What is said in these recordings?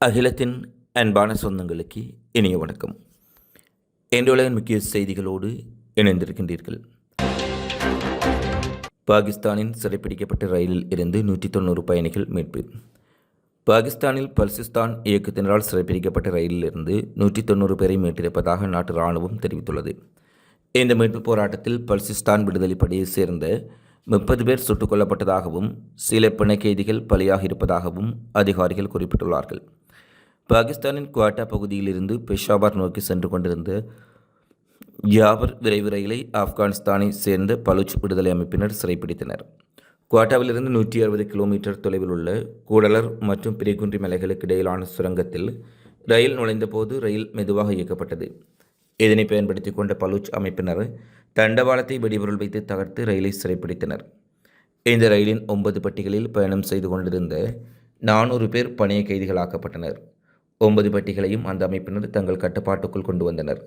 அகிலத்தின் அன்பான சொந்தங்களுக்கு இனிய வணக்கம். என்றுலகின் முக்கிய செய்திகளோடு இணைந்திருக்கின்றீர்கள். பாகிஸ்தானின் சிறைப்பிடிக்கப்பட்ட ரயிலில் இருந்து நூற்றி தொண்ணூறு பயணிகள் மீட்பு. பாகிஸ்தானில் பல்சிஸ்தான் இயக்கத்தினரால் சிறைப்பிடிக்கப்பட்ட ரயிலில் இருந்து நூற்றி தொண்ணூறு பேரை மீட்டிருப்பதாக நாட்டு இராணுவம் தெரிவித்துள்ளது. இந்த மீட்பு போராட்டத்தில் பல்சிஸ்தான் விடுதலை படையைச் சேர்ந்த முப்பது பேர் சுட்டுக் கொல்லப்பட்டதாகவும் சில பிணை கைதிகள் பலியாக இருப்பதாகவும் அதிகாரிகள் குறிப்பிட்டுள்ளார்கள். பாகிஸ்தானின் குவாட்டா பகுதியிலிருந்து பெஷாவர் நோக்கி சென்று கொண்டிருந்த ஜாபர் விரைவு ரயிலை ஆப்கானிஸ்தானை சேர்ந்த பலுச் விடுதலை அமைப்பினர் சிறைப்பிடித்தனர். குவாட்டாவிலிருந்து நூற்றி அறுபது கிலோமீட்டர் தொலைவில் உள்ள கூடலர் மற்றும் பிரிகுன்றி மலைகளுக்கு இடையிலான சுரங்கத்தில் ரயில் நுழைந்தபோது ரயில் மெதுவாக இயக்கப்பட்டது. இதனை பயன்படுத்தி கொண்ட பலூச் அமைப்பினர் தண்டவாளத்தை வெடிபொருள் வைத்து தகர்த்து ரயிலை சிறைப்பிடித்தனர். இந்த ரயிலின் ஒன்பது பட்டிகளில் பயணம் செய்து கொண்டிருந்த நானூறு பேர் பணைய கைதிகளாக்கப்பட்டனர். ஒன்பது பட்டிகளையும் அந்த அமைப்பினர் தங்கள் கட்டுப்பாட்டுக்குள் கொண்டு வந்தனர்.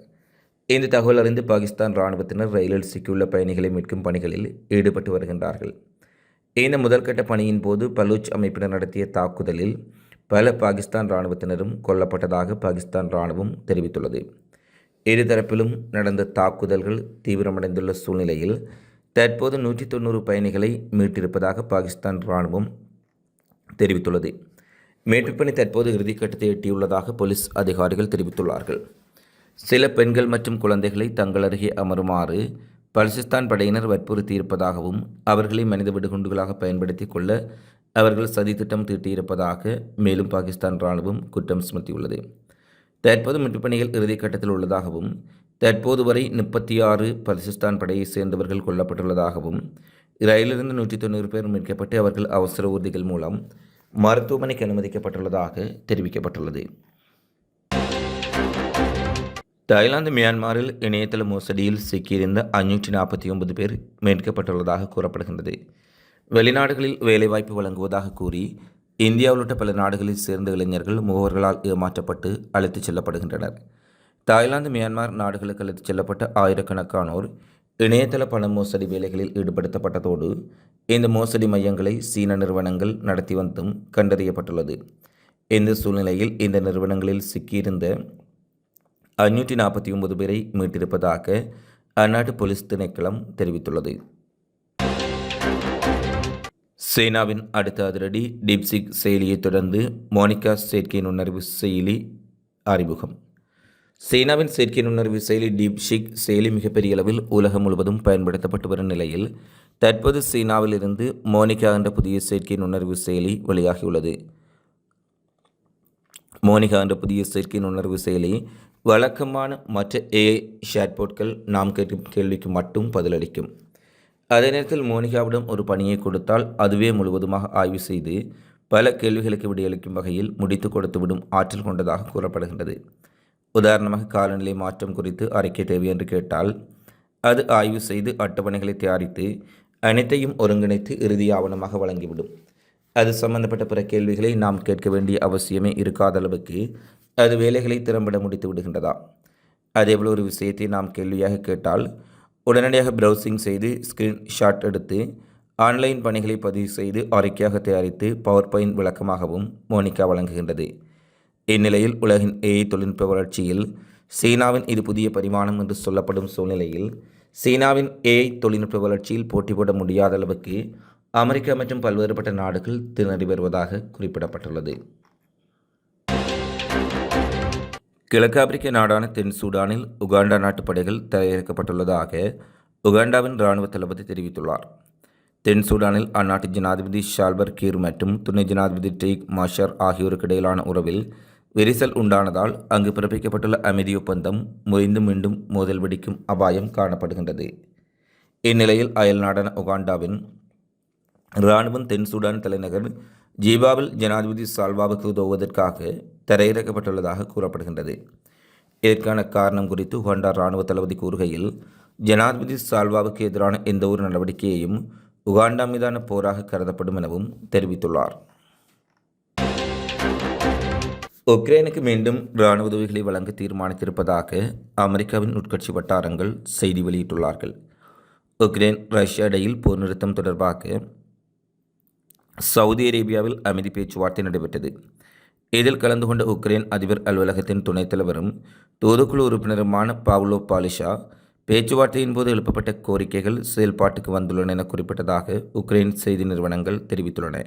இந்த தகவல் அறிந்து பாகிஸ்தான் இராணுவத்தினர் ரயிலில் சிக்கியுள்ள பயணிகளை மீட்கும் பணிகளில் ஈடுபட்டு வருகின்றார்கள். இந்த முதல்கட்ட பணியின் போது பலூச் அமைப்பினர் நடத்திய தாக்குதலில் பல பாகிஸ்தான் இராணுவத்தினரும் கொல்லப்பட்டதாக பாகிஸ்தான் இராணுவம் தெரிவித்துள்ளது. இருதரப்பிலும் நடந்த தாக்குதல்கள் தீவிரமடைந்துள்ள சூழ்நிலையில் தற்போது நூற்றி தொண்ணூறு பயணிகளை மீட்டிருப்பதாக பாகிஸ்தான் இராணுவம் தெரிவித்துள்ளது. மீட்புப்பணி தற்போது இறுதிக்கட்டத்தை எட்டியுள்ளதாக போலீஸ் அதிகாரிகள் தெரிவித்துள்ளார்கள். சில பெண்கள் மற்றும் குழந்தைகளை தங்கள் அருகே அமருமாறு பலிசிஸ்தான் படையினர் வற்புறுத்தியிருப்பதாகவும் அவர்களை மனித வெடிகுண்டுகளாக பயன்படுத்தி கொள்ள அவர்கள் சதித்திட்டம் தீட்டியிருப்பதாக மேலும் பாகிஸ்தான் இராணுவம் குற்றம் சுமத்தியுள்ளது. தற்போது மீட்புப்பணிகள் இறுதிக்கட்டத்தில் உள்ளதாகவும் தற்போது வரை முப்பத்தி ஆறு பலிசிஸ்தான் படையைச் சேர்ந்தவர்கள் கொல்லப்பட்டுள்ளதாகவும் ரயிலிருந்து நூற்றி தொண்ணூறு பேர் மீட்கப்பட்டு அவர்கள் அவசர ஊர்திகள் மூலம் மருத்துவமனைக்கு அனுமதிக்கப்பட்டுள்ளதாக தெரிவிக்கப்பட்டுள்ளது. தாய்லாந்து மியான்மரில் இணையதள மோசடியில் சிக்கியிருந்த அஞ்சூற்றி நாற்பத்தி ஒன்பது பேர் மீட்கப்பட்டுள்ளதாக கூறப்படுகின்றது. வெளிநாடுகளில் வேலைவாய்ப்பு வழங்குவதாக கூறி இந்தியா உள்ளிட்ட பல நாடுகளில் சேர்ந்த இளைஞர்கள் முகவர்களால் ஏமாற்றப்பட்டு அழைத்துச் செல்லப்படுகின்றனர். தாய்லாந்து மியான்மர் நாடுகளுக்கு அழைத்துச் செல்லப்பட்ட ஆயிரக்கணக்கானோர் இணையதள பண மோசடி வேலைகளில் ஈடுபடுத்தப்பட்டதோடு இந்த மோசடி மையங்களை சீன நிறுவனங்கள் நடத்தி வந்தும் கண்டறியப்பட்டுள்ளது. இந்த சூழ்நிலையில் இந்த நிறுவனங்களில் சிக்கியிருந்த அஞ்சூற்றி நாற்பத்தி ஒன்பது பேரை மீட்டிருப்பதாக அந்நாட்டு போலீஸ் திணைக்களம் தெரிவித்துள்ளது. சீனாவின் அடுத்த அதிரடி டிப்சிக் செயலியை தொடர்ந்து மோனிகா செயற்கை நுண்ணறிவு செயலி அறிமுகம். சீனாவின் செயற்கை நுண்ணறிவு செயலி டீப்ஷிக் செயலி மிகப்பெரிய அளவில் உலகம் முழுவதும் பயன்படுத்தப்பட்டு வரும் நிலையில் தற்போது சீனாவில் இருந்து மோனிகா என்ற புதிய செயற்கை நுண்ணறிவு செயலி வெளியாகியுள்ளது. மோனிகா என்ற புதிய செயற்கை நுண்ணறிவு செயலி வழக்கமான மற்ற ஏஐ ஷேட்போட்கள் நாம் கேட்கும் கேள்விக்கு மட்டும் பதிலளிக்கும். அதே நேரத்தில் மோனிகாவிடம் ஒரு பணியை கொடுத்தால் அதுவே முழுவதுமாக ஆய்வு செய்து பல கேள்விகளுக்கு விடையளிக்கும் வகையில் முடித்து கொடுத்துவிடும் ஆற்றல் கொண்டதாக கூறப்படுகின்றது. உதாரணமாக காலநிலை மாற்றம் குறித்து அறிக்கை தேவை என்று கேட்டால் அது ஆய்வு செய்து அட்டவணைகளை தயாரித்து அனைத்தையும் ஒருங்கிணைத்து இறுதி ஆவணமாக வழங்கிவிடும். அது சம்பந்தப்பட்ட பிற கேள்விகளை நாம் கேட்க வேண்டிய அவசியமே இருக்காத அளவுக்கு அது வேலைகளை திறம்பட முடித்து விடுகின்றதா? அதேபோல் ஒரு விஷயத்தை நாம் கேள்வியாக கேட்டால் உடனடியாக ப்ரௌசிங் செய்து ஸ்க்ரீன்ஷாட் எடுத்து ஆன்லைன் பணிகளை பதிவு செய்து அறிக்கையாக தயாரித்து பவர் பாயிண்ட் விளக்கமாகவும் மோனிகா வழங்குகின்றது. இந்நிலையில் உலகின் ஏஐ தொழில்நுட்ப வளர்ச்சியில் சீனாவின் இது புதிய பரிமாணம் என்று சொல்லப்படும் சூழ்நிலையில் சீனாவின் ஏஐ தொழில்நுட்ப வளர்ச்சியில் போட்டி போட முடியாத அளவுக்கு அமெரிக்கா மற்றும் பல்வேறுபட்ட நாடுகள் திணறி வருவதாக குறிப்பிடப்பட்டுள்ளது. கிழக்கு ஆப்பிரிக்க நாடான தென் சூடானில் உகாண்டா நாட்டு படைகள் தரையிறக்கப்பட்டுள்ளதாக உகாண்டாவின் இராணுவ தளபதி தெரிவித்துள்ளார். தென் சூடானில் அந்நாட்டு ஜனாதிபதி ஷால்பர் கீர் மற்றும் துணை ஜனாதிபதி டெய்க் மாஷர் ஆகியோருக்கு இடையிலான உறவில் விரிசல் உண்டானதால் அங்கு பிறப்பிக்கப்பட்டுள்ள அமைதி ஒப்பந்தம் முறிந்து மீண்டும் மோதல் வெடிக்கும் அபாயம் காணப்படுகின்றது. இந்நிலையில் அயல் நாடான உகாண்டாவின் இராணுவம் தென் சூடான் தலைநகர் ஜீபாவில் ஜனாதிபதி சால்வாவுக்கு உதவுவதற்காக தரையிறக்கப்பட்டுள்ளதாக கூறப்படுகின்றது. இதற்கான காரணம் குறித்து உகாண்டா இராணுவ தளபதி கூறுகையில் ஜனாதிபதி சால்வாவுக்கு எதிரான எந்த ஒரு நடவடிக்கையையும் உகாண்டா மீதான போராக கருதப்படும் எனவும் தெரிவித்துள்ளார். உக்ரைனுக்கு மீண்டும் இராணுவ உதவிகளை வழங்க தீர்மானித்திருப்பதாக அமெரிக்காவின் உட்கட்சி வட்டாரங்கள் செய்தி வெளியிட்டுள்ளார்கள். உக்ரைன் ரஷ்யா இடையில் போர் நிறுத்தம் தொடர்பாக சவுதி அரேபியாவில் அமைதி பேச்சுவார்த்தை நடைபெற்றது. இதில் கலந்து கொண்ட உக்ரைன் அதிபர் அலுவலகத்தின் துணைத் தலைவரும் தூதுக்குழு உறுப்பினருமான பாவ்லோ பாலிஷா பேச்சுவார்த்தையின் போது எழுப்பப்பட்ட கோரிக்கைகள் செயல்பாட்டுக்கு வந்துள்ளன என குறிப்பிட்டதாக உக்ரைன் செய்தி நிறுவனங்கள் தெரிவித்துள்ளன.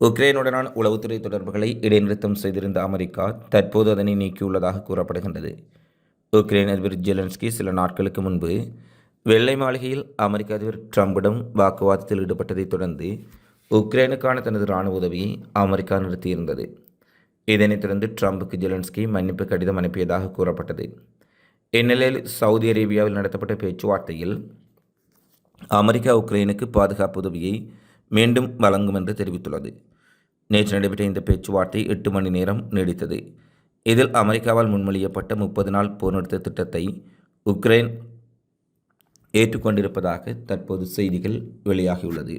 உக்ரைனுடனான உளவுத்துறை தொடர்புகளை இடைநிறுத்தம் செய்திருந்த அமெரிக்கா தற்போது அதனை நீக்கியுள்ளதாக கூறப்படுகின்றது. உக்ரைன் அதிபர் ஜெலன்ஸ்கி சில நாட்களுக்கு முன்பு வெள்ளை மாளிகையில் அமெரிக்க அதிபர் ட்ரம்பிடம் வாக்குவாதத்தில் ஈடுபட்டதைத் தொடர்ந்து உக்ரைனுக்கான தனது இராணுவ உதவியை அமெரிக்கா நிறுத்தியிருந்தது. இதனைத் தொடர்ந்து ட்ரம்புக்கு ஜெலன்ஸ்கி மன்னிப்பு கடிதம் அனுப்பியதாக கூறப்பட்டது. இந்நிலையில் சவுதி அரேபியாவில் நடத்தப்பட்ட பேச்சுவார்த்தையில் அமெரிக்கா உக்ரைனுக்கு பாதுகாப்பு உதவியை மீண்டும் வழங்கும் என்று தெரிவித்துள்ளது. நேற்று நடைபெற்ற இந்த பேச்சுவார்த்தை எட்டு மணி நேரம் நீடித்தது. இதில் அமெரிக்காவால் முன்மொழியப்பட்ட முப்பது நாள் போர் நிறுத்த திட்டத்தை உக்ரைன் ஏற்றுக்கொண்டிருப்பதாக தற்போது செய்திகள் வெளியாகியுள்ளது.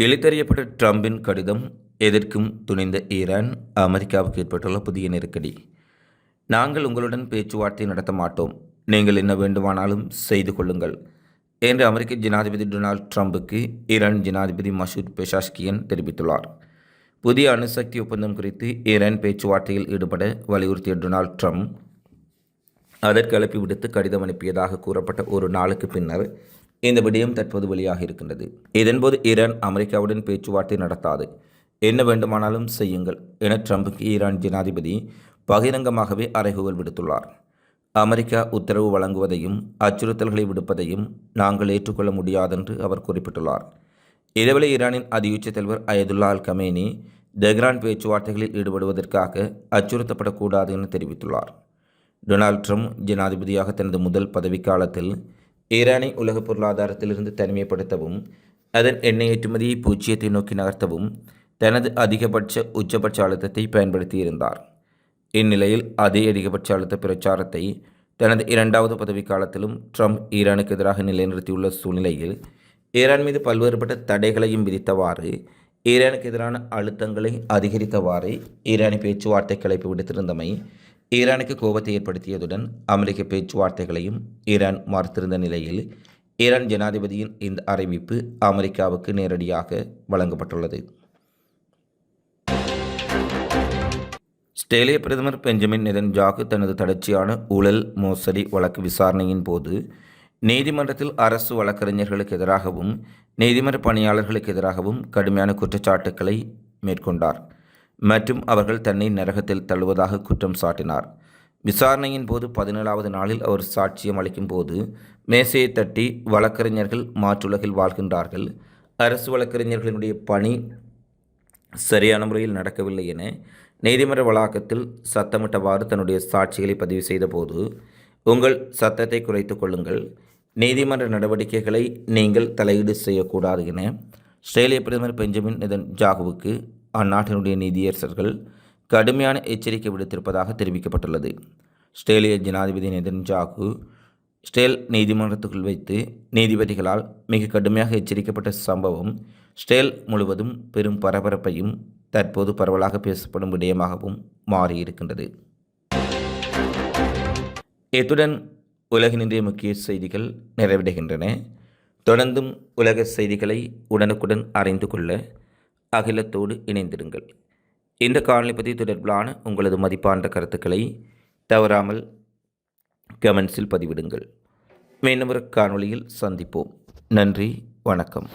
கிழித்தறியப்பட்ட ட்ரம்பின் கடிதம் எதற்கும் துணிந்த ஈரான் அமெரிக்காவுக்கு ஏற்பட்டுள்ள புதிய நெருக்கடி. நாங்கள் உங்களுடன் பேச்சுவார்த்தை நடத்த மாட்டோம். நீங்கள் என்ன வேண்டுமானாலும் செய்து கொள்ளுங்கள். என்று அமெரிக்க ஜனாதிபதி டொனால்ட் ட்ரம்புக்கு ஈரான் ஜனாதிபதி மசூத் பெஷாஷ்கியன் தெரிவித்துள்ளார். புதிய அணுசக்தி ஒப்பந்தம் குறித்து ஈரான் பேச்சுவார்த்தையில் ஈடுபட வலியுறுத்திய டொனால்ட் ட்ரம்ப் அதற்கு அழைப்பு விடுத்து கடிதம் அனுப்பியதாக கூறப்பட்ட ஒரு நாளுக்கு பின்னர் இந்த விடயம் தற்போது வெளியாக இருக்கின்றது. இதன்போது ஈரான் அமெரிக்காவுடன் பேச்சுவார்த்தை நடத்தாது. என்ன வேண்டுமானாலும் செய்யுங்கள் என ட்ரம்புக்கு ஈரான் ஜனாதிபதி பகிரங்கமாகவே அறைகூவல் விடுத்துள்ளார். அமெரிக்கா உத்தரவு வழங்குவதையும் அச்சுறுத்தல்களை விடுப்பதையும் நாங்கள் ஏற்றுக்கொள்ள முடியாதென்று அவர் குறிப்பிட்டுள்ளார். இதேவேளை ஈரானின் அதியுச்ச தலைவர் அயதுல்லா அல் கமேனி தெஹ்ரான் பேச்சுவார்த்தைகளில் ஈடுபடுவதற்காக அச்சுறுத்தப்படக்கூடாது என தெரிவித்துள்ளார். டொனால்ட் ட்ரம்ப் ஜனாதிபதியாக தனது முதல் பதவிக்காலத்தில் ஈரானை உலக பொருளாதாரத்திலிருந்து தனிமைப்படுத்தவும் அதன் எண்ணெய் ஏற்றுமதியை பூஜ்ஜியத்தை நோக்கி நகர்த்தவும் தனது அதிகபட்ச உச்சபட்ச அழுத்தத்தை பயன்படுத்தியிருந்தார். இந்நிலையில் அதே அதிகபட்ச அழுத்த பிரச்சாரத்தை தனது இரண்டாவது பதவிக்காலத்திலும் ட்ரம்ப் ஈரானுக்கு எதிராக நிலைநிறுத்தியுள்ள சூழ்நிலையில் ஈரான் மீது பல்வேறுபட்ட தடைகளையும் விதித்தவாறு ஈரானுக்கு எதிரான அழுத்தங்களை அதிகரித்தவாறு ஈரானி பேச்சுவார்த்தை கலைப்பு விடுத்திருந்தமை ஈரானுக்கு கோபத்தை ஏற்படுத்தியதுடன் அமெரிக்க பேச்சுவார்த்தைகளையும் ஈரான் மறுத்திருந்த நிலையில் ஈரான் ஜனாதிபதியின் இந்த அறிவிப்பு அமெரிக்காவுக்கு நேரடியாக வழங்கப்பட்டுள்ளது. ஸ்டேலிய பிரதமர் பெஞ்சமின் நெதன்ஜாகு தனது தொடர்ச்சியான ஊழல் மோசடி வழக்கு விசாரணையின் போது நீதிமன்றத்தில் அரசு வழக்கறிஞர்களுக்கு எதிராகவும் நீதிமன்ற பணியாளர்களுக்கு எதிராகவும் கடுமையான குற்றச்சாட்டுக்களை மேற்கொண்டார். மற்றும் அவர்கள் தன்னை நரகத்தில் தள்ளுவதாக குற்றம் சாட்டினார். விசாரணையின் போது பதினேழாவது நாளில் அவர் சாட்சியம் அளிக்கும் போது மேசையை தட்டி வழக்கறிஞர்கள் மாற்றுலகில் வாழ்கின்றார்கள். அரசு வழக்கறிஞர்களினுடைய பணி சரியான முறையில் நடக்கவில்லை என நீதிமன்ற வளாகத்தில் சத்தமிட்டவாறு தன்னுடைய சாட்சிகளை பதிவு செய்தபோது உங்கள் சத்தத்தை குறைத்து கொள்ளுங்கள். நீதிமன்ற நடவடிக்கைகளை நீங்கள் தலையீடு செய்யக்கூடாது என ஆஸ்திரேலிய பிரதமர் பெஞ்சமின் நிதன் ஜாகுவுக்கு அந்நாட்டினுடைய நீதியரசர்கள் கடுமையான எச்சரிக்கை விடுத்திருப்பதாக தெரிவிக்கப்பட்டுள்ளது. ஸ்டேலிய ஜனாதிபதி நிதன் ஜாகு ஸ்டேல் நீதிமன்றத்துக்குள் வைத்து நீதிபதிகளால் மிக கடுமையாக எச்சரிக்கப்பட்ட சம்பவம் ஸ்டேல் முழுவதும் பெரும் பரபரப்பையும் தற்போது பரவலாக பேசப்படும் விடயமாகவும் மாறியிருக்கின்றது. இத்துடன் உலகின் முக்கிய செய்திகள் நிறைவடைகின்றன. தொடர்ந்தும் உலக செய்திகளை உடனுக்குடன் அறிந்து கொள்ள அகிலத்தோடு இணைந்திருங்கள். இந்த காணொலி பற்றி தொடர்பிலான உங்களது மதிப்பான கருத்துக்களை தவறாமல் கமெண்ட்ஸில் பதிவிடுங்கள். மீண்டும் ஒரு காணொளியில் சந்திப்போம். நன்றி வணக்கம்.